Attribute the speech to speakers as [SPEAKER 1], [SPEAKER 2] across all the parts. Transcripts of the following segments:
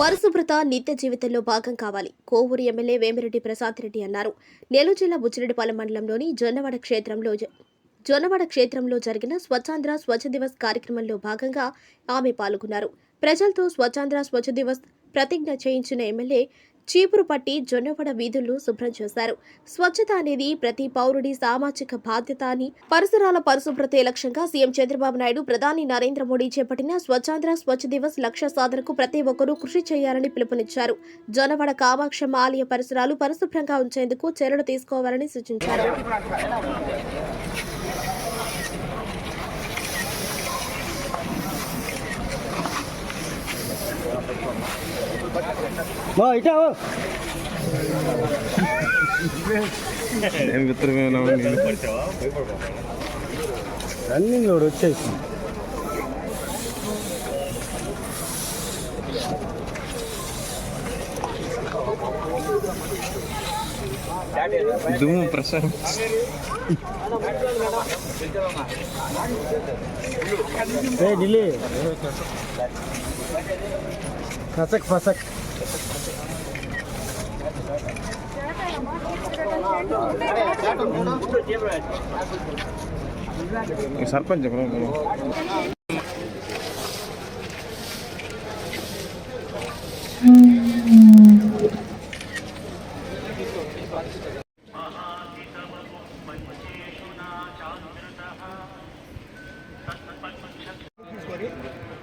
[SPEAKER 1] పరిశుభ్రత నిత్య జీవితంలో భాగం కావాలి. కోవూరు ఎమ్మెల్యే వేమిరెడ్డి ప్రసాద్ రెడ్డి అన్నారు. నెల్లూరు జిల్లా బుచ్చిరెడ్డిపాలెం మండలంలోని జొన్నవాడ క్షేత్రంలో జొన్నవాడ క్షేత్రంలో జరిగిన స్వచ్ఛాంధ్ర స్వచ్ఛ దివస్ కార్యక్రమంలో భాగంగా ఆమె పాల్గొన్నారు. ప్రజలతో స్వచ్ఛాంధ్ర స్వచ్ఛ దివస్ ప్రతిజ్ఞ చేయించిన ఎమ్మెల్యే చీపురు పట్టి జొన్నవడ వీధులను శుభ్రం చేశారు. స్వచ్ఛత అనేది ప్రతి పౌరుడి సామాజిక బాధ్యత అని పరిసరాల పరిశుభ్రతే లక్ష్యంగా సీఎం చంద్రబాబు నాయుడు ప్రధాని నరేంద్ర మోడీ చేపట్టిన స్వచ్ఛాంధ్ర స్వచ్ఛ దివస్ లక్ష్య సాధనకు ప్రతి ఒక్కరూ కృషి చేయాలని పిలుపునిచ్చారు. జొన్నవడ కామాక్షమ్మ ఆలయ పరిసరాలు పరిశుభ్రంగా ఉంచేందుకు చర్యలు తీసుకోవాలని సూచించారు.
[SPEAKER 2] బా ఇటా ఓ.
[SPEAKER 3] నేను మిత్రమేనా నేను
[SPEAKER 2] రన్నింగ్ లోడ్ వచ్చేసి
[SPEAKER 3] దుమ్ము ప్రసారం
[SPEAKER 2] ఏ ఢిల్లీ ఫసక్ ఫసక్
[SPEAKER 4] சர்பஞ்ச்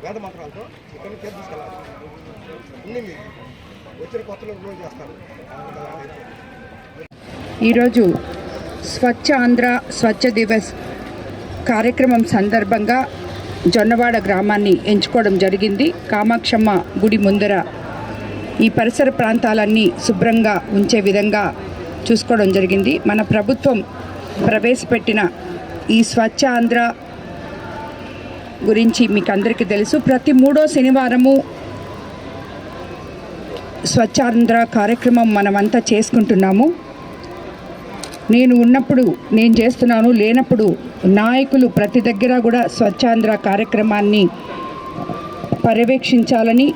[SPEAKER 4] వేద మంత్రాలతో ఇక్కడ చేతి తీసుకెళ్ళాలి. అన్ని వచ్చిన కొత్తలో రోజు చేస్తారు.
[SPEAKER 5] ఈరోజు స్వచ్ఛ ఆంధ్ర స్వచ్ఛ దివస్ కార్యక్రమం సందర్భంగా జొన్నవాడ గ్రామాన్ని ఎంచుకోవడం జరిగింది. కామాక్షమ్మ గుడి ముందర ఈ పరిసర ప్రాంతాలన్నీ శుభ్రంగా ఉంచే విధంగా చూసుకోవడం జరిగింది. మన ప్రభుత్వం ప్రవేశపెట్టిన ఈ స్వచ్ఛ ఆంధ్ర గురించి మీకు అందరికీ తెలుసు. ప్రతి మూడో శనివారము స్వచ్ఛాంధ్ర కార్యక్రమం మనమంతా చేసుకుంటున్నాము. నేను ఉన్నప్పుడు నేను చేస్తున్నాను లేనప్పుడు నాయకులు ప్రతి దగ్గర కూడా స్వచ్ఛాంధ్ర కార్యక్రమాన్ని పర్యవేక్షించాలని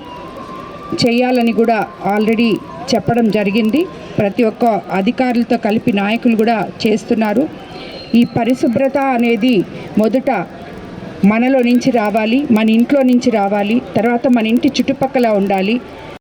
[SPEAKER 5] చేయాలని కూడా ఆల్రెడీ చెప్పడం జరిగింది. ప్రతి ఒక్క అధికారులతో కలిపి నాయకులు కూడా చేస్తున్నారు. ఈ పరిశుభ్రత అనేది మొదట మనలో నుంచి రావాలి మన ఇంట్లో నుంచి రావాలి తర్వాత మన ఇంటి చుట్టుపక్కల ఉండాలి